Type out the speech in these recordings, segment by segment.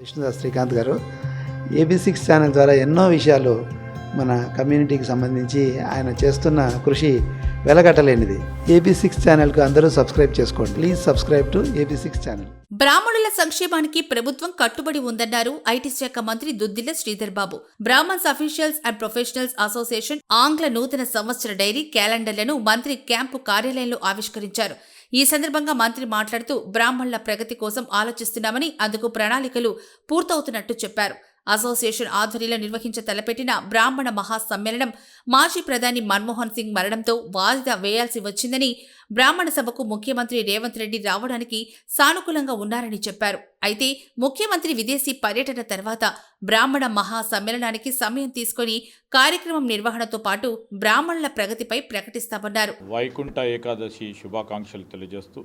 విష్ణుదాస్ శ్రీకాంత్ గారు. AB six channel ద్వారా ఎన్నో విషయాలు మన కమ్యూనిటీకి సంబంధించి ఆయన చేస్తున్న కృషి వెలగట్టలేనిది. ఏబీ సిక్స్ ఛానల్కు అందరూ సబ్స్క్రైబ్ చేసుకోండి. Please subscribe to AB six channel. బ్రాహ్మణుల సంక్షేమానికి ప్రభుత్వం కట్టుబడి ఉందన్నారు ఐటీ శాఖ మంత్రి Duddilla Sridhar Babu. Brahmins officials and professionals association ఆంగ్ల నూతన సంవత్సర డైరీ క్యాలెండర్లను మంత్రి క్యాంపు కార్యాలయంలో ఆవిష్కరించారు. ఈ సందర్భంగా మంత్రి మాట్లాడుతూ బ్రాహ్మణుల ప్రగతి కోసం ఆలోచిస్తున్నామని అందుకు ప్రణాళికలు పూర్తవుతున్నట్టు చెప్పారు. అసోసియేషన్ ఆధ్వర్యంలో నిర్వహించ తలపెట్టిన బ్రాహ్మణ మహాసమ్మేళనం మాజీ ప్రధాని మన్మోహన్ సింగ్ మరణంతో వాయిదా వేయాల్సి వచ్చిందని బ్రాహ్మణ సభకు ముఖ్యమంత్రి రేవంత్ రెడ్డి రావడానికి సానుకూలంగా ఉన్నారని చెప్పారు. అయితే ముఖ్యమంత్రి విదేశీ పర్యటన తర్వాత బ్రాహ్మణ మహాసమ్మేళనానికి సమయం తీసుకొని కార్యక్రమం నిర్వహణతో పాటు బ్రాహ్మణుల ప్రగతిపై ప్రకటిస్తామన్నారు. వైకుంఠ ఏకాదశి శుభాకాంక్షలు తెలియజేస్తూ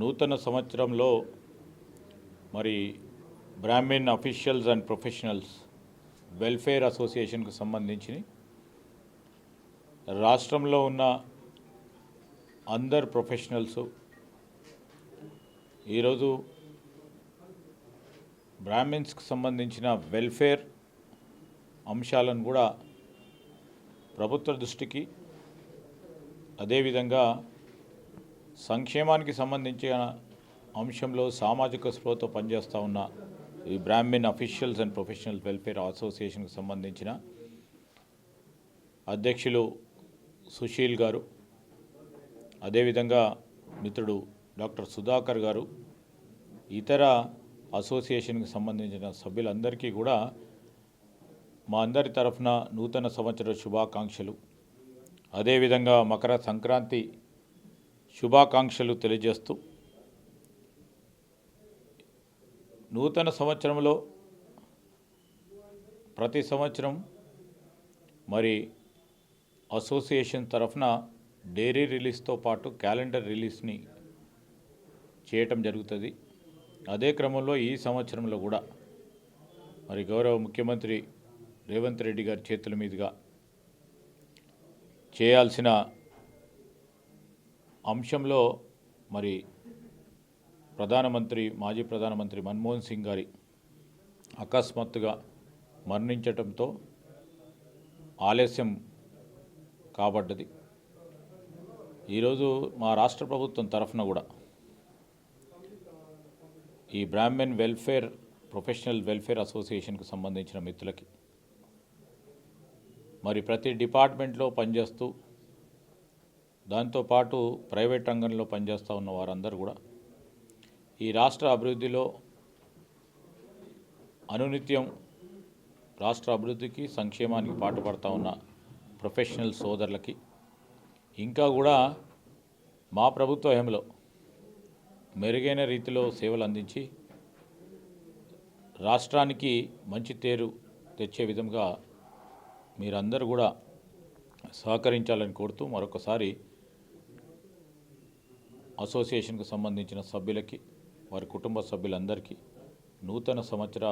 నూతన సంవత్సరంలో మరి Brahmin officials and professionals welfare అసోసియేషన్కు సంబంధించి రాష్ట్రంలో ఉన్న అందరు ప్రొఫెషనల్స్ ఈరోజు బ్రాహ్మిన్స్కి సంబంధించిన వెల్ఫేర్ అంశాలను కూడా ప్రభుత్వ దృష్టికి అదేవిధంగా సంక్షేమానికి సంబంధించిన అంశంలో సామాజిక స్పృహతో పనిచేస్తూ ఉన్న ఈ Brahmin officials and professional welfare అసోసియేషన్కి సంబంధించిన అధ్యక్షులు సుశీల్ గారు అదేవిధంగా మిత్రుడు డాక్టర్ సుధాకర్ గారు ఇతర అసోసియేషన్కి సంబంధించిన సభ్యులందరికీ కూడా మా అందరి తరఫున నూతన సంవత్సర శుభాకాంక్షలు. అదేవిధంగా మకర సంక్రాంతి శుభాకాంక్షలు తెలియజేస్తూ నూతన సంవత్సరంలో ప్రతి సంవత్సరం మరి అసోసియేషన్ తరఫున డైరీ రిలీజ్తో పాటు క్యాలెండర్ రిలీజ్ని చేయటం జరుగుతుంది. అదే క్రమంలో ఈ సంవత్సరంలో కూడా మరి గౌరవ ముఖ్యమంత్రి రేవంత్ రెడ్డి గారి చేతుల మీదుగా చేయాల్సిన అంశంలో మరి ప్రధానమంత్రి మాజీ ప్రధానమంత్రి మన్మోహన్ సింగ్ గారి అకస్మాత్తుగా మరణించటంతో ఆలస్యం కాబడ్డది. ఈరోజు మా రాష్ట్ర ప్రభుత్వం తరఫున కూడా ఈ బ్రాహ్మణ్ వెల్ఫేర్ ప్రొఫెషనల్ వెల్ఫేర్ అసోసియేషన్కు సంబంధించిన మిత్రులకి మరి ప్రతి డిపార్ట్మెంట్లో పనిచేస్తూ దాంతోపాటు ప్రైవేట్ రంగంలో పనిచేస్తూ ఉన్న వారందరూ కూడా ఈ రాష్ట్ర అభివృద్ధిలో అనునిత్యం రాష్ట్ర అభివృద్ధికి సంక్షేమానికి పాటుపడతా ఉన్న ప్రొఫెషనల్ సోదరులకి ఇంకా కూడా మా ప్రభుత్వ హయంలో మెరుగైన రీతిలో సేవలు అందించి రాష్ట్రానికి మంచి తేరు తెచ్చే విధంగా మీరందరూ కూడా సహకరించాలని కోరుతూ మరొకసారి అసోసియేషన్కు సంబంధించిన సభ్యులకి వారి కుటుంబ సభ్యులందరికీ నూతన సంవత్సర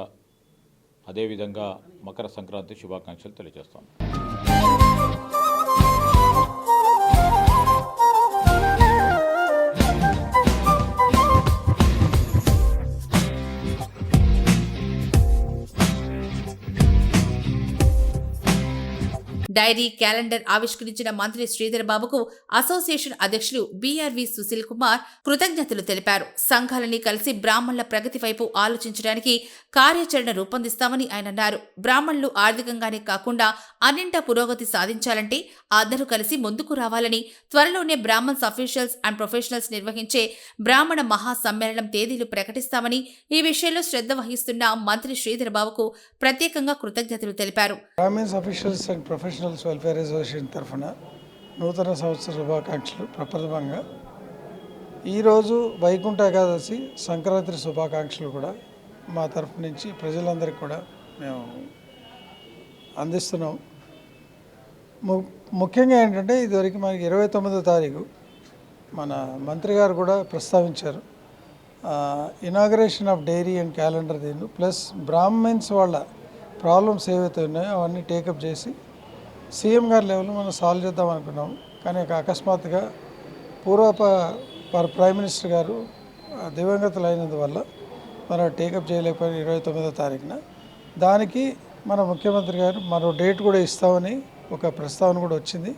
అదేవిధంగా మకర సంక్రాంతి శుభాకాంక్షలు తెలియజేస్తాను. డైరీ క్యాలెండర్ ఆవిష్కరించిన మంత్రి శ్రీధర్ బాబుకు అసోసియేషన్ అధ్యక్షులు బీఆర్వి సుశీల్ కుమార్ కృతజ్ఞతలు తెలిపారు. సంఘాలని కలిసి బ్రాహ్మణుల ప్రగతి వైపు ఆలోచించడానికి కార్యాచరణ రూపొందిస్తామని ఆయన అన్నారు. బ్రాహ్మణులు ఆర్థికంగానే కాకుండా అన్నింటా పురోగతి సాధించాలంటే అందరూ కలిసి ముందుకు రావాలని త్వరలోనే బ్రాహ్మణ్స్ అఫీషియల్స్ అండ్ ప్రొఫెషనల్స్ నిర్వహించే బ్రాహ్మణ మహాసమ్మేళనం తేదీలు ప్రకటిస్తామని ఈ విషయంలో శ్రద్ధ వహిస్తున్న మంత్రి శ్రీధర్ బాబుకు ప్రత్యేకంగా కృతజ్ఞతలు తెలిపారు. బ్రాహ్మిన్స్ అఫీషియల్స్ వెల్ఫేర్ అసోసియేషన్ తరఫున నూతన సంవత్సర శుభాకాంక్షలు ప్రప్రథమంగా. ఈరోజు వైకుంఠ ఏకాదశి సంక్రాంతి శుభాకాంక్షలు కూడా మా తరఫు నుంచి ప్రజలందరికీ కూడా మేము అందిస్తున్నాం. ము ముఖ్యంగా ఏంటంటే ఇదివరకు మనకి ఇరవై తొమ్మిదో తారీఖు మన మంత్రి గారు కూడా ప్రస్తావించారు. Inauguration of diary and calendar దీన్ని ప్లస్ బ్రాహ్మిన్స్ వాళ్ళ ప్రాబ్లమ్స్ ఏవైతే ఉన్నాయో అవన్నీ టేకప్ చేసి సీఎం గారి లెవెల్ మనం సాల్వ్ చేద్దాం అనుకున్నాం. కానీ అకస్మాత్తుగా పూర్వ పర్ ప్రైమ్ మినిస్టర్ గారు ఆ, దివంగతులు అయినందువల్ల మనం టేకప్ చేయలేకపోయిన ఇరవై తొమ్మిదో తారీఖున. దానికి మన ముఖ్యమంత్రి గారు మరో డేట్ కూడా ఇస్తామని ఒక ప్రస్తావన కూడా వచ్చింది.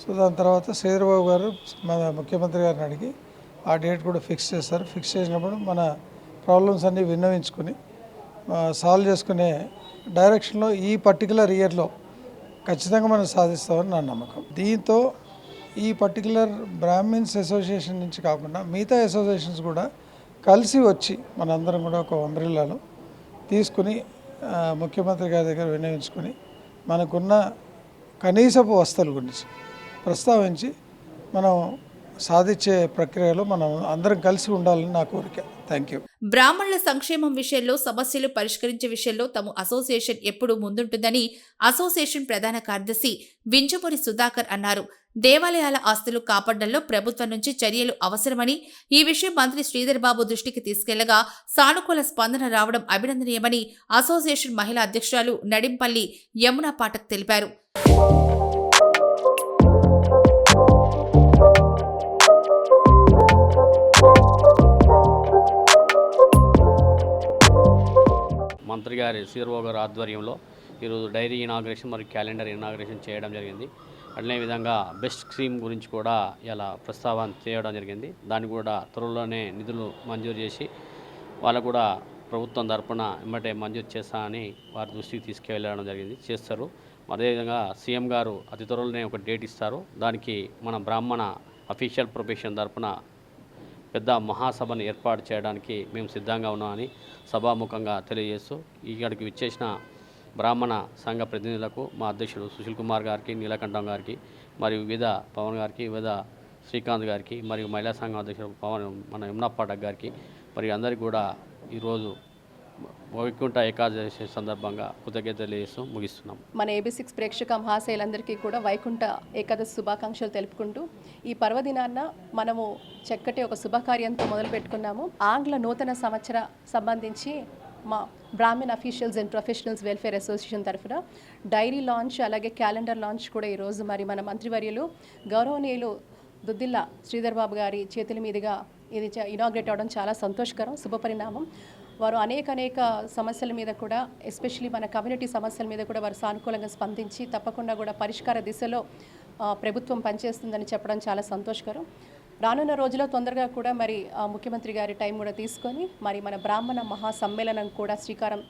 సో దాని తర్వాత శ్రీధరబాబు గారు మన ముఖ్యమంత్రి గారిని అడిగి ఆ డేట్ కూడా ఫిక్స్ చేస్తారు ఫిక్స్ చేసినప్పుడు మన ప్రాబ్లమ్స్ అన్నీ విన్నవించుకుని సాల్వ్ చేసుకునే డైరెక్షన్లో ఈ పర్టికులర్ ఇయర్లో ఖచ్చితంగా మనం సాధిస్తామని నా నమ్మకం. దీంతో ఈ పర్టికులర్ బ్రాహ్మిన్స్ అసోసియేషన్ నుంచి కాకుండా మిగతా అసోసియేషన్స్ కూడా కలిసి వచ్చి మనందరం కూడా ఒక అంబ్రిల్లాలో తీసుకుని ముఖ్యమంత్రి గారి దగ్గర వినియోగించుకొని మనకున్న కనీసపు వస్తువుల గురించి ప్రస్తావించి మనం సాధించే ప్రక్రియలో మనం అందరం కలిసి ఉండాలని నా కోరిక. థ్యాంక్ యూ బ్రాహ్మణుల సంక్షేమం విషయంలో సమస్యలు పరిష్కరించే విషయంలో తమ అసోసియేషన్ ఎప్పుడూ ముందుంటుందని అసోసియేషన్ ప్రధాన కార్యదర్శి వింజమూరి సుధాకర్ అన్నారు. దేవాలయాల ఆస్తులు కాపాడడంలో ప్రభుత్వం నుంచి చర్యలు అవసరమని ఈ విషయం మంత్రి శ్రీధర్ బాబు దృష్టికి తీసుకెళ్ళగా సానుకూల స్పందన రావడం అభినందనీయమని అసోసియేషన్ మహిళా అధ్యక్షురాలు నడింపల్లి యమునా పాఠక్ తెలిపారు. మంత్రి గారి శ్రీధర్బాబు గారి ఆధ్వర్యంలో ఈరోజు డైరీ ఇనాగ్రేషన్ మరియు క్యాలెండర్ ఇనాగ్రేషన్ చేయడం జరిగింది. అట్లే విధంగా బెస్ట్ స్కీమ్ గురించి కూడా ఇలా ప్రస్తావన చేయడం జరిగింది. దాన్ని కూడా త్వరలోనే నిధులు మంజూరు చేసి వాళ్ళకు కూడా ప్రభుత్వం తరపున వెంబటే మంజూరు చేస్తానని వారి దృష్టికి తీసుకెళ్ళడం జరిగింది. చేస్తారు. అదేవిధంగా సీఎం గారు అతి త్వరలోనే ఒక డేట్ ఇస్తారు. దానికి మన బ్రాహ్మణ అఫీషియల్ ప్రొఫెషన్ తరపున పెద్ద మహాసభను ఏర్పాటు చేయడానికి మేము సిద్ధంగా ఉన్నామని సభాముఖంగా తెలియజేస్తూ ఇక్కడికి విచ్చేసిన బ్రాహ్మణ సంఘ ప్రతినిధులకు మా అధ్యక్షుడు సుశీల్ కుమార్ గారికి నీలకంఠం గారికి మరియు వివిధ పవన్ గారికి వివిధ శ్రీకాంత్ గారికి మరియు మహిళా సంఘం అధ్యక్షుడు పవన్ మన యమునా గారికి మరియు అందరికీ కూడా ఈరోజు వైకుంఠ ఏకాదశి సందర్భంగా కృతజ్ఞతలు చేస్తూ ముగిస్తున్నాం. మన ఏబీ సిక్స్ ప్రేక్షక మహాశైలందరికీ కూడా వైకుంఠ ఏకాదశి శుభాకాంక్షలు తెలుపుకుంటూ ఈ పర్వదినాన్న మనము చక్కటి ఒక శుభకార్యంతో మొదలు పెట్టుకున్నాము. ఆంగ్ల నూతన సంవత్సర సంబంధించి మా Brahmin officials and professionals welfare association తరఫున డైరీ లాంచ్ అలాగే క్యాలెండర్ లాంచ్ కూడా ఈరోజు మరి మన మంత్రివర్యులు గౌరవనీయులు దుద్దిల్ల శ్రీధర్ బాబు గారి చేతుల మీదుగా ఇది ఇనాగ్రేట్ అవడం చాలా సంతోషకరం. శుభపరిణామం. వారు అనేక అనేక సమస్యల మీద కూడా ఎస్పెషలీ మన కమ్యూనిటీ సమస్యల మీద కూడా వారు సానుకూలంగా స్పందించి తప్పకుండా కూడా పరిష్కార దిశలో ప్రభుత్వం పనిచేస్తుందని చెప్పడం చాలా సంతోషకరం. రానున్న రోజుల్లో తొందరగా కూడా మరి ముఖ్యమంత్రి గారి టైం కూడా తీసుకొని మరి మన బ్రాహ్మణ మహా సమ్మేళనం కూడా శ్రీకారం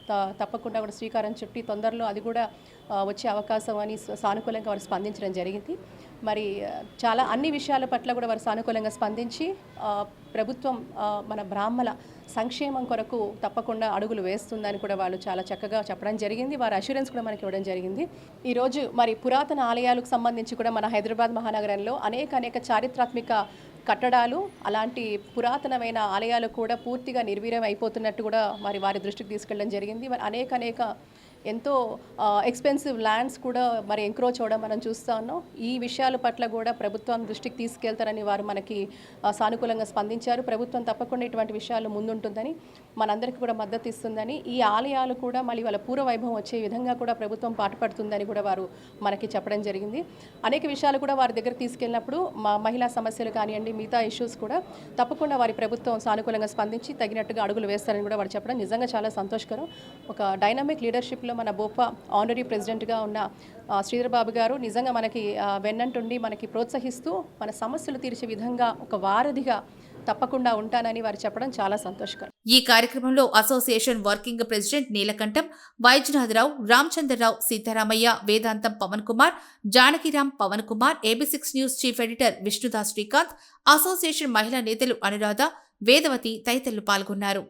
తప్పకుండా కూడా శ్రీకారం చుట్టి తొందరలో అది కూడా వచ్చే అవకాశం అని సానుకూలంగా వారు స్పందించడం జరిగింది. మరి చాలా అన్ని విషయాల పట్ల కూడా వారు సానుకూలంగా స్పందించి ప్రభుత్వం మన బ్రాహ్మణ సంక్షేమం కొరకు తప్పకుండా అడుగులు వేస్తుందని కూడా వాళ్ళు చాలా చక్కగా చెప్పడం జరిగింది. వారి అష్యూరెన్స్ కూడా మనకి ఇవ్వడం జరిగింది. ఈరోజు మరి పురాతన ఆలయాలకు సంబంధించి కూడా మన హైదరాబాద్ మహానగరంలో అనేక అనేక చారిత్రాత్మక కట్టడాలు అలాంటి పురాతనమైన ఆలయాలు కూడా పూర్తిగా నిర్వీర్యం అయిపోతున్నట్టు కూడా మరి వారి దృష్టికి తీసుకెళ్ళడం జరిగింది. మరి అనేక అనేక ఎంతో ఎక్స్పెన్సివ్ ల్యాండ్స్ కూడా మరి ఎంక్రోచ్ అవ్వడం మనం చూస్తా ఉన్నాం. ఈ విషయాల పట్ల కూడా ప్రభుత్వం దృష్టికి తీసుకెళ్తారని వారు మనకి సానుకూలంగా స్పందించారు. ప్రభుత్వం తప్పకుండా ఇటువంటి విషయాలు ముందుంటుందని మనందరికీ కూడా మద్దతు ఇస్తుందని ఈ ఆలయాలు కూడా మళ్ళీ వాళ్ళ పూర్వ వైభవం వచ్చే విధంగా కూడా ప్రభుత్వం పాటుపడుతుందని కూడా వారు మనకి చెప్పడం జరిగింది. అనేక విషయాలు కూడా వారి దగ్గర తీసుకెళ్ళినప్పుడు మా మహిళా సమస్యలు కానివ్వండి మిగతా ఇష్యూస్ కూడా తప్పకుండా వారి ప్రభుత్వం సానుకూలంగా స్పందించి తగినట్టుగా అడుగులు వేస్తారని కూడా వారు చెప్పడం నిజంగా చాలా సంతోషకరం. ఒక డైనమిక్ లీడర్షిప్లో మన బోప ఆనరీ ప్రెసిడెంట్గా ఉన్న ఆ, శ్రీధర్ బాబు గారు నిజంగా మనకి వెన్నంటుండి మనకి ప్రోత్సహిస్తూ మన సమస్యలు తీర్చే విధంగా ఒక వారధిగా తప్పకుండా ఉంటానని వారు చెప్పడం చాలా సంతోషకరం. ఈ కార్యక్రమంలో association working president Neelakantam Vaidyanatharao Ramachandrarao Seetharamaiah Vedantam Pavan Kumar Janakiram Pavan Kumar AB six news chief editor Vishnudas Srikanth association మహిళా నేతలు అనురాధ వేదవతి తదితరులు పాల్గొన్నారు.